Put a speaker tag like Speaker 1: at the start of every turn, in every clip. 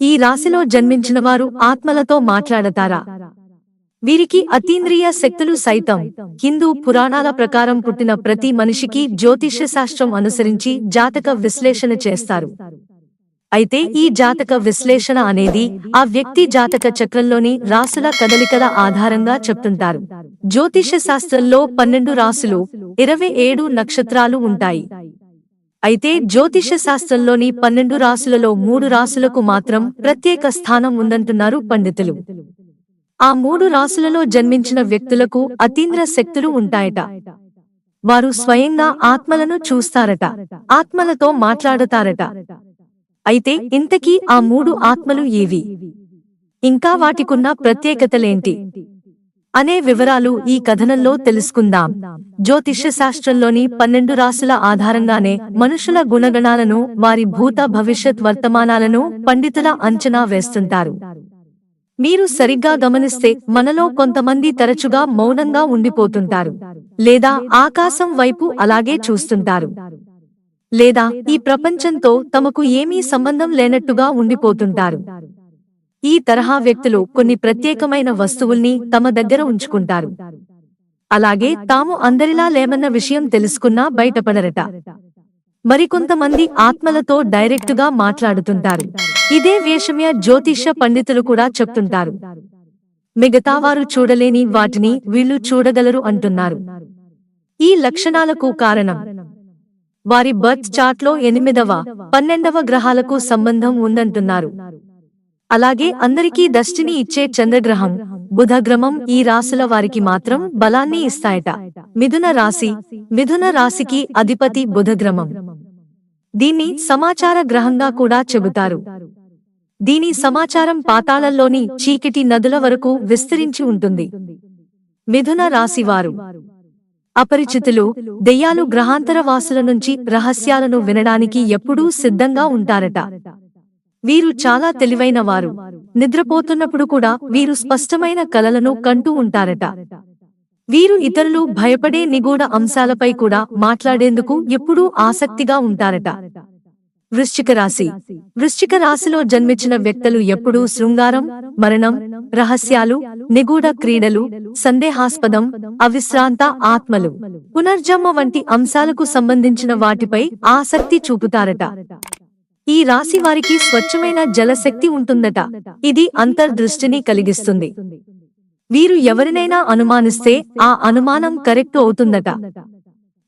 Speaker 1: ఈ రాశిలో జన్మించిన వారు ఆత్మలతో మాట్లాడతారా? వీరికి అతీంద్రియ శక్తులు సైతం. హిందూ పురాణాల ప్రకారం పుట్టిన ప్రతి మనిషికి జ్యోతిష్య శాస్త్రం అనుసరించి జాతక విశ్లేషణ చేస్తారు. అయితే ఈ జాతక విశ్లేషణ అనేది ఆ వ్యక్తి జాతక చక్రంలోని రాసుల కదలికల ఆధారంగా చెప్తుంటారు. జ్యోతిష శాస్త్రంలో పన్నెండు రాసులు ఇరవై ఏడు నక్షత్రాలు ఉంటాయి. అయితే జ్యోతిష శాస్త్రంలోని పన్నెండు రాసులలో మూడు రాసులకు మాత్రం ప్రత్యేక స్థానం ఉందంటున్నారు పండితులు. ఆ మూడు రాసులలో జన్మించిన వ్యక్తులకు అతీంద్ర శక్తులు ఉంటాయట. వారు స్వయంగా ఆత్మలను చూస్తారట ఆత్మలతో మాట్లాడతారట. అయితే ఇంతకీ ఆ మూడు ఆత్మలు ఏవి? ఇంకా వాటికున్న ప్రత్యేకతలేంటి? అనే వివరాలు ఈ కథనంలో తెలుసుకుందాం. జ్యోతిష్య శాస్త్రంలోని పన్నెండు రాసుల ఆధారంగానే మనుషుల గుణగణాలను వారి భూత భవిష్యత్ వర్తమానాలను పండితుల అంచనా వేస్తుంటారు. మీరు సరిగ్గా గమనిస్తే మనలో కొంతమంది తరచుగా మౌనంగా ఉండిపోతుంటారు. లేదా ఆకాశం వైపు అలాగే చూస్తుంటారు. లేదా ఈ ప్రపంచంతో తమకు ఏమీ సంబంధం లేనట్టుగా ఉండిపోతుంటారు. ఈ తరహా వ్యక్తులు కొన్ని ప్రత్యేకమైన వస్తువుల్ని తమ దగ్గర ఉంచుకుంటారు. అలాగే తాము అందరిలా లేమన్న విషయం తెలుసుకున్నా బయటపడరట. మరికొంతమంది ఆత్మలతో డైరెక్టుగా మాట్లాడుతుంటారు. ఇదే వేషమ్య జ్యోతిష పండితులు కూడా చెప్తుంటారు. మిగతావారు చూడలేని వాటిని వీళ్ళు చూడగలరు అంటున్నారు. ఈ లక్షణాలకు కారణం. వారి బర్త్ చార్ట్లో ఎనిమిదవ పన్నెండవ గ్రహాలకు సంబంధం ఉందంటున్నారు. అలాగే అందరికీ దష్టిని ఇచ్చే చంద్రగ్రహం బుధగ్రహం ఈ రాశుల వారికి మాత్రం బలాన్ని ఇస్తాయట. మిథున రాశి మిథున రాశికి అధిపతి బుధగ్రహం. దీన్ని సమాచార గ్రహంగా కూడా చెబుతారు. దీని సమాచారం పాతాళంలోని చీకటి నదుల వరకు విస్తరించి ఉంటుంది. మిథున రాశివారు అపరిచితులు దెయ్యాలు గ్రహాంతర వాసుల నుంచి రహస్యాలను వినడానికి ఎప్పుడూ సిద్ధంగా ఉంటారట. వీరు చాలా తెలివైన వారు నిద్రపోతున్నప్పుడు కూడా వీరు స్పష్టమైన కలలను కంటూ ఉంటారట. వీరు ఇతరులు భయపడే నిగూఢ అంశాలపై కూడా మాట్లాడేందుకు ఎప్పుడూ ఆసక్తిగా ఉంటారట. వృశ్చిక రాశి. వృశ్చిక రాశిలో జన్మించిన వ్యక్తులు ఎప్పుడూ శృంగారం మరణం రహస్యాలు నిగూఢ క్రీడలు సందేహాస్పదం అవిశ్రాంత ఆత్మలు పునర్జన్మ వంటి అంశాలకు సంబంధించిన వాటిపై ఆసక్తి చూపుతారట. ఈ రాశి వారికి స్వచ్ఛమైన జలశక్తి ఉంటుందట. ఇది అంతర్దృష్టిని కలిగిస్తుంది. వీరు ఎవరినైనా అనుమానిస్తే ఆ అనుమానం కరెక్ట్ అవుతుందట.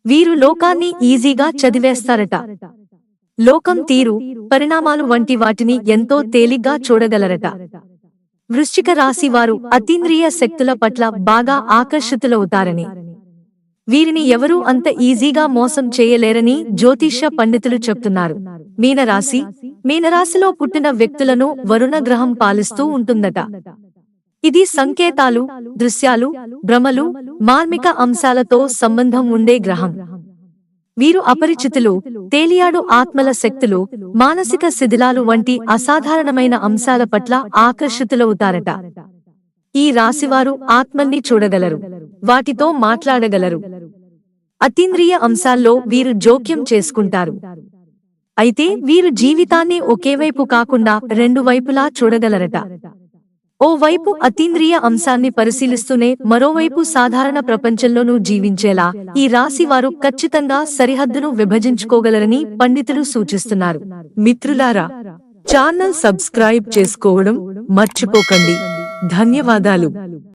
Speaker 1: వీరు లోకాన్ని ఈజీగా చదివేస్తారట. లోకం తీరు పరిణామాలు వంటి వాటిని ఎంతో తేలిగ్గా చూడగలరట. వృశ్చిక రాశి వారు అతీంద్రియ శక్తుల పట్ల బాగా ఆకర్షితులవుతారని. వీరిని ఎవరూ అంత ఈజీగా మోసం చేయలేరని జ్యోతిష్య పండితులు చెప్తున్నారు. మీనరాశి మీనరాశిలో పుట్టిన వ్యక్తులను వరుణ గ్రహం పాలిస్తూ ఉంటుందట. ఇది సంకేతాలు దృశ్యాలు భ్రమలు మార్మిక అంశాలతో సంబంధం ఉండే గ్రహం. వీరు అపరిచితులు తేలియాడు ఆత్మల శక్తులు మానసిక శిథిలాలు వంటి అసాధారణమైన అంశాల పట్ల ఆకర్షితులవుతారట. ఈ రాశివారు ఆత్మల్ని చూడగలరు వాటితో మాట్లాడగలరు. అతీంద్రియ అంశాల్లో వీరు జోక్యం చేసుకుంటారు. అయితే వీరు జీవితాన్ని ఒకేవైపు కాకుండా రెండు వైపులా చూడగలరట. ఓ వైపు అతీంద్రియ అంశాన్ని పరిశీలిస్తూనే మరోవైపు సాధారణ ప్రపంచంలోనూ జీవించేలా ఈ రాశి వారు ఖచ్చితంగా సరిహద్దును విభజించుకోగలరని పండితులు సూచిస్తున్నారు. మిత్రులారా ఛానల్ సబ్స్క్రైబ్ చేసుకోవడం మర్చిపోకండి. ధన్యవాదాలు.